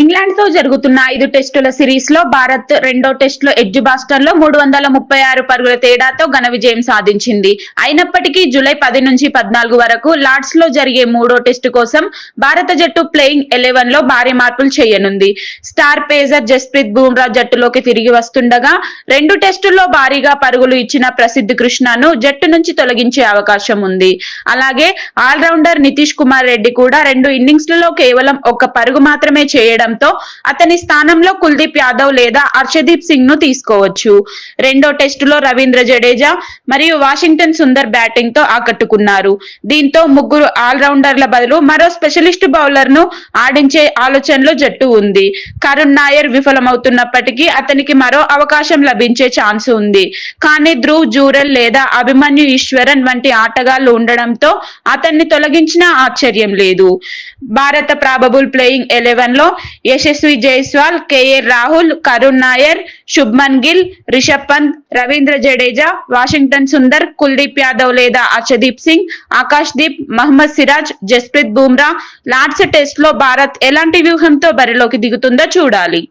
ఇంగ్లాండ్తో జరుగుతున్న ఐదు టెస్టుల సిరీస్లో భారత్ రెండో టెస్ట్లో ఎడ్జ్ బాస్టర్లో మూడు వందల ముప్పై ఆరు పరుగుల తేడాతో ఘన విజయం సాధించింది. అయినప్పటికీ జూలై పది నుంచి పద్నాలుగు వరకు లార్డ్స్లో జరిగే మూడో టెస్టు కోసం భారత జట్టు ప్లేయింగ్ ఎలెవెన్లో భారీ మార్పులు చేయనుంది. స్టార్ పేసర్ జస్ప్రీత్ బూమ్రా జట్టులోకి తిరిగి వస్తుండగా రెండు టెస్టుల్లో భారీగా పరుగులు ఇచ్చిన ప్రసిద్ధి కృష్ణను జట్టు నుంచి తొలగించే అవకాశం ఉంది. అలాగే ఆల్రౌండర్ నితీష్ కుమార్ రెడ్డి కూడా రెండు ఇన్నింగ్స్లలో కేవలం ఒక్క పరుగు మాత్రమే చేయడం చేయడంతో అతని స్థానంలో కుల్దీప్ యాదవ్ లేదా హర్షదీప్ సింగ్ను తీసుకోవచ్చు. రెండో టెస్టులో రవీంద్ర జడేజా మరియు వాషింగ్టన్ సుందర్ బ్యాటింగ్తో ఆకట్టుకున్నారు. దీంతో ముగ్గురు ఆల్రౌండర్ల బదులు మరో స్పెషలిస్ట్ బౌలర్ను ఆడించే ఆలోచనలో జట్టు ఉంది. కరుణ్ నాయర్ విఫలమవుతున్నప్పటికీ అతనికి మరో అవకాశం లభించే ఛాన్స్ ఉంది. కానీ ధ్రువ్ జూరల్ లేదా అభిమన్యు ఈశ్వరన్ వంటి ఆటగాళ్ళు ఉండడంతో అతన్ని తొలగించినా ఆశ్చర్యం లేదు. భారత ప్రాబబుల్ ప్లేయింగ్ ఎలెవెన్లో యశస్వి జైస్వాల్ కేఏ రాహుల్ కరుణ్ నాయర్ శుభ్మన్ గిల్ రిషబ్ పంత్ రవీంద్ర జడేజా వాషింగ్టన్ సుందర్ కుల్దీప్ యాదవ్ లేదా అర్షదీప్ సింగ్ ఆకాష్ దీప్ మహమ్మద్ సిరాజ్ జస్ప్రీత్ బుమ్రా లార్డ్స్ టెస్ట్లో భారత్ ఎలాంటి వ్యూహంతో బరిలోకి దిగుతుందో చూడాలి.